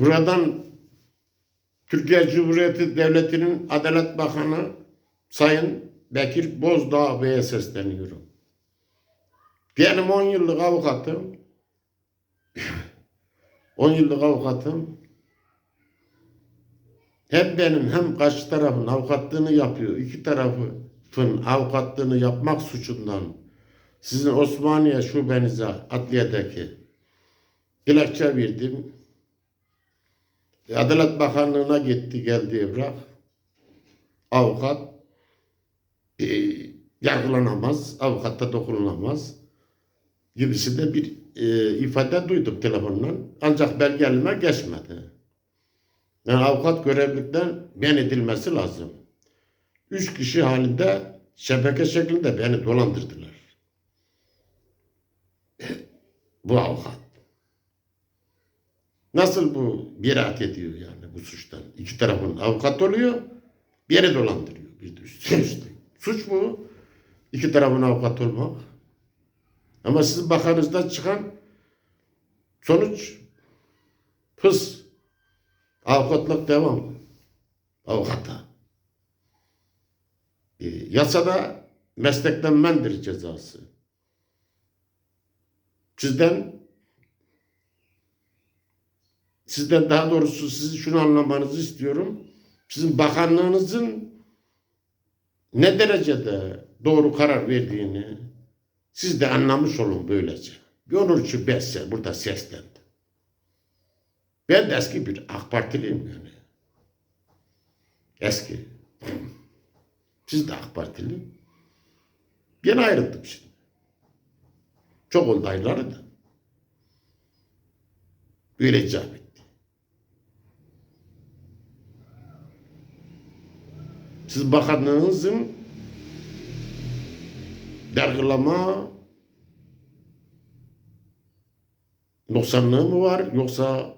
Buradan Türkiye Cumhuriyeti Devleti'nin Adalet Bakanı Sayın Bekir Bozdağ Bey'e sesleniyorum. Benim 10 yıllık avukatım 10 yıllık avukatım hem benim hem karşı tarafın avukatlığını yapıyor. İki tarafın avukatlığını yapmak suçundan sizin Osmaniye şubenize adliyedeki dilekçe verdim. Adalet Bakanlığı'na gitti geldi evrak. Avukat e, yargılanamaz, avukatta dokunulamaz gibisi de bir e, ifade duydum telefondan. Ancak belgelime geçmedi. Yani avukat görevlilikten men edilmesi lazım. Üç kişi halinde şebeke şeklinde beni dolandırdılar. bu avukat. Nasıl bu beraat ediyor yani bu suçtan? İki tarafın avukat oluyor, beni dolandırıyor. Bir de üstüne üstlük. Suç mu? İki tarafın avukat olmak. Ama sizin bakanınızdan çıkan sonuç hız. Avukatlık devam. Avukata. E, yasada meslekten mendir cezası. Sizden sizden daha doğrusu sizi şunu anlamanızı istiyorum. Sizin bakanlığınızın ne derecede doğru karar verdiğini siz de anlamış olun böylece. Ben size burada seslendim. Ben de eski bir AK Partiliyim yani. Eski. Siz de AK Partili. Ben ayrıldım şimdi. Çok oldu ayları da. Öyle icap etti. Siz bakanlığınızın yargılama noksanlığı mı var yoksa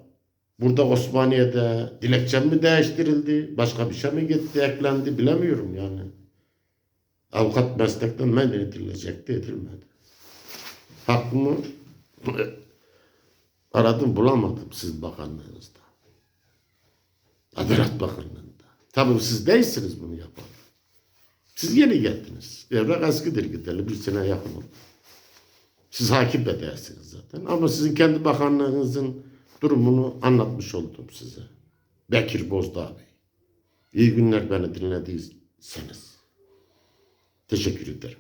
burada Osmaniye'de dilekçe mi değiştirildi başka bir şey mi gitti eklendi bilemiyorum yani. Avukat meslekten men edilecekti edilmedi. Hakkımı aradım bulamadım siz bakanlığınızda. Adalet Bakanlığı'nda. Tabii siz değilsiniz bunu yapan. Siz yeni geldiniz. Evrak eskidir gideli. Bir sene yakın. Siz hakim de değilsiniz zaten. Ama sizin kendi bakanlığınızın durumunu anlatmış oldum size. Bekir Bozdağ Bey. İyi günler beni dinlediyseniz. Teşekkür ederim.